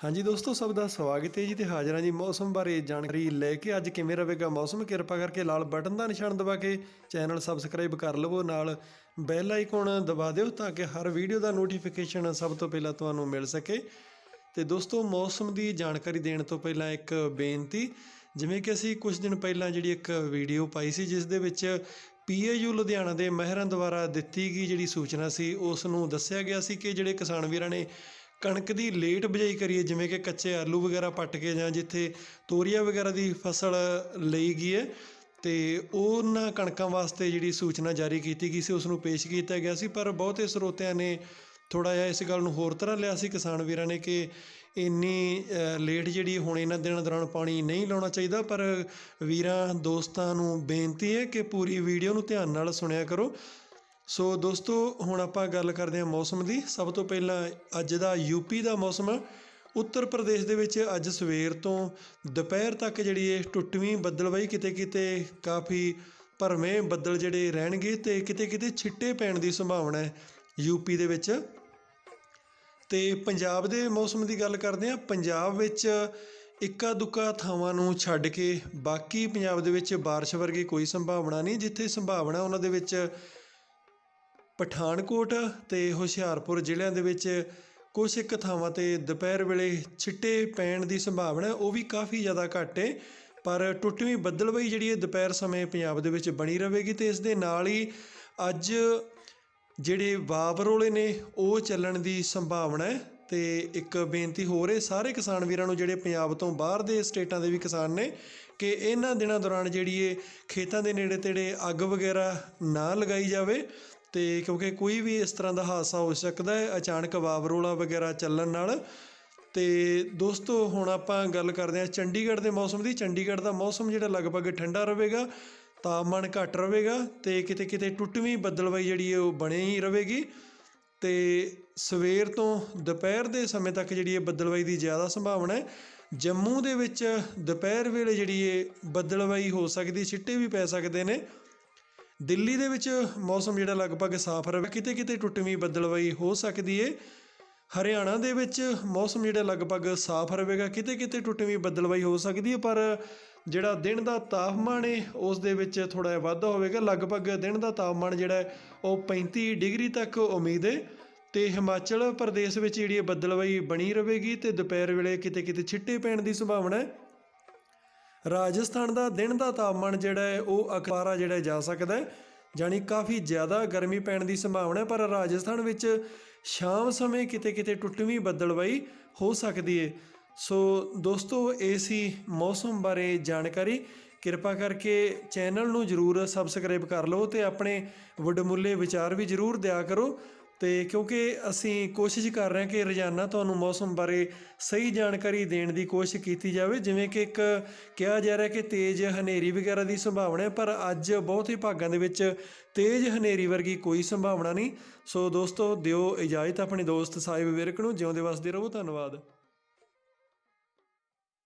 ਹਾਂਜੀ ਦੋਸਤੋ, ਸਭ ਦਾ ਸਵਾਗਤ ਹੈ ਜੀ ਤੇ ਹਾਜ਼ਰਾਂ ਜੀ ਮੌਸਮ ਬਾਰੇ ਜਾਣਕਾਰੀ ਲੈ ਕੇ। ਅੱਜ ਕਿਵੇਂ ਰਹੇਗਾ ਮੌਸਮ? ਕਿਰਪਾ ਕਰਕੇ ਲਾਲ ਬਟਨ ਦਾ ਨਿਸ਼ਾਨ ਦਬਾ ਕੇ ਚੈਨਲ ਸਬਸਕ੍ਰਾਈਬ ਕਰ ਲਵੋ, ਨਾਲ ਬੈਲ ਆਈਕਨ ਦਬਾ ਦਿਓ ਤਾਂ ਕਿ ਹਰ ਵੀਡੀਓ ਦਾ ਨੋਟੀਫਿਕੇਸ਼ਨ ਸਭ ਤੋਂ ਪਹਿਲਾਂ ਤੁਹਾਨੂੰ ਮਿਲ ਸਕੇ। ਤੇ ਦੋਸਤੋ, ਮੌਸਮ ਦੀ ਜਾਣਕਾਰੀ ਦੇਣ ਤੋਂ ਪਹਿਲਾਂ ਇੱਕ ਬੇਨਤੀ, ਜਿਵੇਂ ਕਿ ਅਸੀਂ ਕੁਝ ਦਿਨ ਪਹਿਲਾਂ ਜਿਹੜੀ ਇੱਕ ਵੀਡੀਓ ਪਾਈ ਸੀ, ਜਿਸ ਦੇ ਵਿੱਚ ਪੀਏਯੂ ਲੁਧਿਆਣਾ ਦੇ ਮਹਿਰਾਂ ਦੁਆਰਾ ਦਿੱਤੀ ਗਈ ਜਿਹੜੀ ਸੂਚਨਾ ਸੀ, ਉਸ ਨੂੰ ਦੱਸਿਆ ਗਿਆ ਸੀ ਕਿ ਜਿਹੜੇ ਕਿਸਾਨ ਵੀਰਾਂ ਨੇ ਕਣਕ ਦੀ ਲੇਟ ਬਿਜਾਈ ਕਰੀਏ, ਜਿਵੇਂ ਕਿ ਕੱਚੇ ਆਲੂ ਵਗੈਰਾ ਪੱਟ ਕੇ ਜਾਂ ਜਿੱਥੇ ਤੋਰੀਆ ਵਗੈਰਾ ਦੀ ਫਸਲ ਲਈ ਗਈ ਹੈ, ਤੇ ਉਹਨਾਂ ਕਣਕਾਂ ਵਾਸਤੇ ਜਿਹੜੀ ਸੂਚਨਾ ਜਾਰੀ ਕੀਤੀ ਗਈ ਸੀ, ਉਸ ਨੂੰ ਪੇਸ਼ ਕੀਤਾ ਗਿਆ ਸੀ, ਪਰ ਬਹੁਤੇ ਸਰੋਤਿਆਂ ਨੇ ਥੋੜਾ ਜਿਹਾ ਇਸ ਗੱਲ ਨੂੰ ਹੋਰ ਤਰ੍ਹਾਂ ਲਿਆ ਸੀ ਕਿਸਾਨ ਵੀਰਾਂ ਨੇ ਕਿ ਇੰਨੀ ਲੇਟ ਜਿਹੜੀ ਹੁਣ ਇਹਨਾਂ ਦਿਨਾਂ ਦੌਰਾਨ ਪਾਣੀ ਨਹੀਂ ਲਾਉਣਾ ਚਾਹੀਦਾ, ਪਰ ਵੀਰਾਂ, ਦੋਸਤਾਂ ਨੂੰ ਬੇਨਤੀ ਹੈ ਕਿ ਪੂਰੀ ਵੀਡੀਓ ਨੂੰ ਧਿਆਨ ਨਾਲ ਸੁਣਿਆ ਕਰੋ। ਸੋ ਦੋਸਤੋ, ਹੁਣ ਆਪਾਂ ਗੱਲ ਕਰਦੇ ਹਾਂ ਮੌਸਮ ਦੀ। ਸਭ ਤੋਂ ਪਹਿਲਾਂ ਅੱਜ ਦਾ ਯੂਪੀ ਦਾ ਮੌਸਮ। ਉੱਤਰ ਪ੍ਰਦੇਸ਼ ਦੇ ਵਿੱਚ ਅੱਜ ਸਵੇਰ ਤੋਂ ਦੁਪਹਿਰ ਤੱਕ ਜਿਹੜੀ ਇਹ ਟੁੱਟਵੀਂ ਬੱਦਲਬਾਈ ਕਿਤੇ ਕਿਤੇ ਕਾਫੀ ਭਰਵੇਂ ਬੱਦਲ ਜਿਹੜੇ ਰਹਿਣਗੇ ਤੇ ਕਿਤੇ ਕਿਤੇ ਛਿੱਟੇ ਪੈਣ ਦੀ ਸੰਭਾਵਨਾ ਹੈ ਯੂਪੀ ਦੇ ਵਿੱਚ। ਤੇ ਪੰਜਾਬ ਦੇ ਮੌਸਮ ਦੀ ਗੱਲ ਕਰਦੇ ਹਾਂ। ਪੰਜਾਬ ਵਿੱਚ ਇੱਕਾ ਦੁੱਕਾ ਥਾਵਾਂ ਨੂੰ ਛੱਡ ਕੇ ਬਾਕੀ ਪੰਜਾਬ ਦੇ ਵਿੱਚ ਬਾਰਿਸ਼ ਵਰਗੀ ਕੋਈ ਸੰਭਾਵਨਾ ਨਹੀਂ, ਜਿੱਥੇ ਸੰਭਾਵਨਾ ਉਹਨਾਂ ਦੇ ਵਿੱਚ ਪਠਾਨਕੋਟ ਤੇ ਹੁਸ਼ਿਆਰਪੁਰ ਜ਼ਿਲ੍ਹਿਆਂ ਦੇ ਵਿੱਚ ਕੁਝ ਇੱਕ ਥਾਵਾਂ ਤੇ ਦੁਪਹਿਰ ਵੇਲੇ ਛਿੱਟੇ ਪੈਣ ਦੀ ਸੰਭਾਵਨਾ ਉਹ ਵੀ ਕਾਫੀ ਜ਼ਿਆਦਾ ਘੱਟ ਹੈ ਪਰ ਟੁੱਟਵੀਂ ਬੱਦਲਬਾਈ ਜਿਹੜੀ ਹੈ ਦੁਪਹਿਰ ਸਮੇਂ ਪੰਜਾਬ ਦੇ ਵਿੱਚ ਬਣੀ ਰਹੇਗੀ ਤੇ ਇਸ ਦੇ ਨਾਲ ਹੀ ਅੱਜ ਜਿਹੜੇ ਵਾਵਰੋਲੇ ਨੇ ਉਹ ਚੱਲਣ ਦੀ ਸੰਭਾਵਨਾ ਹੈ ਤੇ ਇੱਕ ਬੇਨਤੀ ਹੋਰ ਹੈ ਸਾਰੇ ਕਿਸਾਨ ਵੀਰਾਂ ਨੂੰ ਜਿਹੜੇ ਪੰਜਾਬ ਤੋਂ ਬਾਹਰ ਦੇ ਸਟੇਟਾਂ ਦੇ ਵੀ ਕਿਸਾਨ ਨੇ ਕਿ ਇਹਨਾਂ ਦਿਨਾਂ ਦੌਰਾਨ ਜਿਹੜੀ ਇਹ ਖੇਤਾਂ ਦੇ ਨੇੜੇ ਤੇੜੇ ਅੱਗ ਵਗੈਰਾ ਨਾ ਲਗਾਈ ਜਾਵੇ ਤੇ ਕਿਉਂਕਿ ਕੋਈ ਵੀ ਇਸ ਤਰ੍ਹਾਂ ਦਾ ਹਾਦਸਾ ਹੋ ਸਕਦਾ ਹੈ, ਅਚਾਨਕ ਵਾਵਰੋਲਾ ਵਗੈਰਾ ਚੱਲਣ ਨਾਲ। ਤੇ ਦੋਸਤੋ, ਹੁਣ ਆਪਾਂ ਗੱਲ ਕਰਦੇ ਹਾਂ ਚੰਡੀਗੜ੍ਹ ਦੇ ਮੌਸਮ ਦੀ। ਚੰਡੀਗੜ੍ਹ ਦਾ ਮੌਸਮ ਜਿਹੜਾ ਲਗਭਗ ਠੰਡਾ ਰਹੇਗਾ, ਤਾਪਮਾਨ ਘੱਟ ਰਹੇਗਾ ਤੇ ਕਿਤੇ ਕਿਤੇ ਟੁੱਟਵੀਂ ਬੱਦਲਬਾਈ ਜਿਹੜੀ ਹੈ ਉਹ ਬਣੇ ਹੀ ਰਹੇਗੀ। ਤੇ ਸਵੇਰ ਤੋਂ ਦੁਪਹਿਰ ਦੇ ਸਮੇਂ ਤੱਕ ਜਿਹੜੀ ਇਹ ਬੱਦਲਬਾਈ ਦੀ ਜ਼ਿਆਦਾ ਸੰਭਾਵਨਾ ਹੈ। ਜੰਮੂ ਦੇ ਵਿੱਚ ਦੁਪਹਿਰ ਵੇਲੇ ਜਿਹੜੀ ਇਹ ਬੱਦਲਬਾਈ ਹੋ ਸਕਦੀ, ਛਿੱਟੇ ਵੀ ਪੈ ਸਕਦੇ ਨੇ। ਦਿੱਲੀ ਦੇ ਵਿੱਚ ਮੌਸਮ ਜਿਹੜਾ ਲਗਭਗ ਸਾਫ਼ ਰਹੇ। ਕਿਤੇ ਕਿਤੇ ਟੁੱਟਵੀਂ ਬੱਦਲਬਾਈ ਹੋ ਸਕਦੀ ਏ। ਹਰਿਆਣਾ ਦੇ ਵਿੱਚ ਮੌਸਮ ਜਿਹੜਾ ਲਗਭਗ ਸਾਫ਼ ਰਹੇਗਾ। ਕਿਤੇ ਕਿਤੇ ਟੁੱਟਵੀਂ ਬੱਦਲਬਾਈ ਹੋ ਸਕਦੀ ਹੈ ਪਰ ਜਿਹੜਾ ਦਿਨ ਦਾ ਤਾਪਮਾਨ ਏ, ਉਸ ਦੇ ਵਿੱਚ ਥੋੜਾ ਜਿਹਾ ਵਾਧਾ ਹੋਵੇਗਾ। ਲਗਭਗ ਦਿਨ ਦਾ ਤਾਪਮਾਨ ਜਿਹੜਾ ਉਹ 35 ਡਿਗਰੀ ਤੱਕ ਉਮੀਦ ਹੈ ਤੇ ਹਿਮਾਚਲ ਪ੍ਰਦੇਸ਼ ਵਿੱਚ ਜਿਹੜੀ ਇਹ ਬੱਦਲਬਾਈ ਬਣੀ ਰਹੇਗੀ ਤੇ ਦੁਪਹਿਰ ਵੇਲੇ ਕਿਤੇ ਕਿਤੇ ਛਿੱਟੇ ਪੈਣ ਦੀ ਸੰਭਾਵਨਾ ਹੈ ਰਾਜਸਥਾਨ ਦਾ ਦਿਨ ਦਾ ਤਾਪਮਾਨ ਜਿਹੜਾ ਹੈ, ਉਹ ਅਖਬਾਰਾ ਜਿਹੜਾ ਜਾ ਸਕਦਾ ਹੈ। ਜਾਣੀ ਕਾਫੀ ਜ਼ਿਆਦਾ ਗਰਮੀ ਪੈਣ ਦੀ ਸੰਭਾਵਨਾ ਹੈ, ਪਰ ਰਾਜਸਥਾਨ ਵਿੱਚ ਸ਼ਾਮ ਸਮੇਂ ਕਿਤੇ ਕਿਤੇ ਟੁੱਟਵੀਂ ਬੱਦਲਬਾਈ ਹੋ ਸਕਦੀ ਹੈ। ਸੋ ਦੋਸਤੋ, ਇਹ ਸੀ ਮੌਸਮ ਬਾਰੇ ਜਾਣਕਾਰੀ। ਕਿਰਪਾ ਕਰਕੇ ਚੈਨਲ ਨੂੰ ਜਰੂਰ ਸਬਸਕ੍ਰਾਈਬ ਕਰ ਲਓ ਤੇ ਆਪਣੇ ਵਡਮੁੱਲੇ ਵਿਚਾਰ ਵੀ ਜਰੂਰ ਦਿਆ ਕਰੋ। ਤੇ ਕਿਉਂਕਿ ਅਸੀਂ ਕੋਸ਼ਿਸ਼ ਕਰ ਰਹੇ ਹਾਂ ਕਿ ਰੋਜ਼ਾਨਾ ਤੁਹਾਨੂੰ ਮੌਸਮ ਬਾਰੇ ਸਹੀ ਜਾਣਕਾਰੀ ਦੇਣ ਦੀ ਕੋਸ਼ਿਸ਼ ਕੀਤੀ ਜਾਵੇ, ਜਿਵੇਂ ਕਿ ਇੱਕ ਕਿਹਾ ਜਾ ਰਿਹਾ ਕਿ ਤੇਜ਼ ਹਨੇਰੀ ਵਗੈਰਾ ਦੀ ਸੰਭਾਵਨਾ ਹੈ, ਪਰ ਅੱਜ ਬਹੁਤ ਹੀ ਭਾਗਾਂ ਦੇ ਵਿੱਚ ਤੇਜ਼ ਹਨੇਰੀ ਵਰਗੀ ਕੋਈ ਸੰਭਾਵਨਾ ਨਹੀਂ। ਸੋ ਦੋਸਤੋ, ਦਿਓ ਇਜਾਜ਼ਤ ਆਪਣੇ ਦੋਸਤ ਸਾਹਿਬ ਵਿਰਕ ਨੂੰ, ਜਿਉਂਦੇ ਵਸਦੇ ਰਹੋ, ਧੰਨਵਾਦ।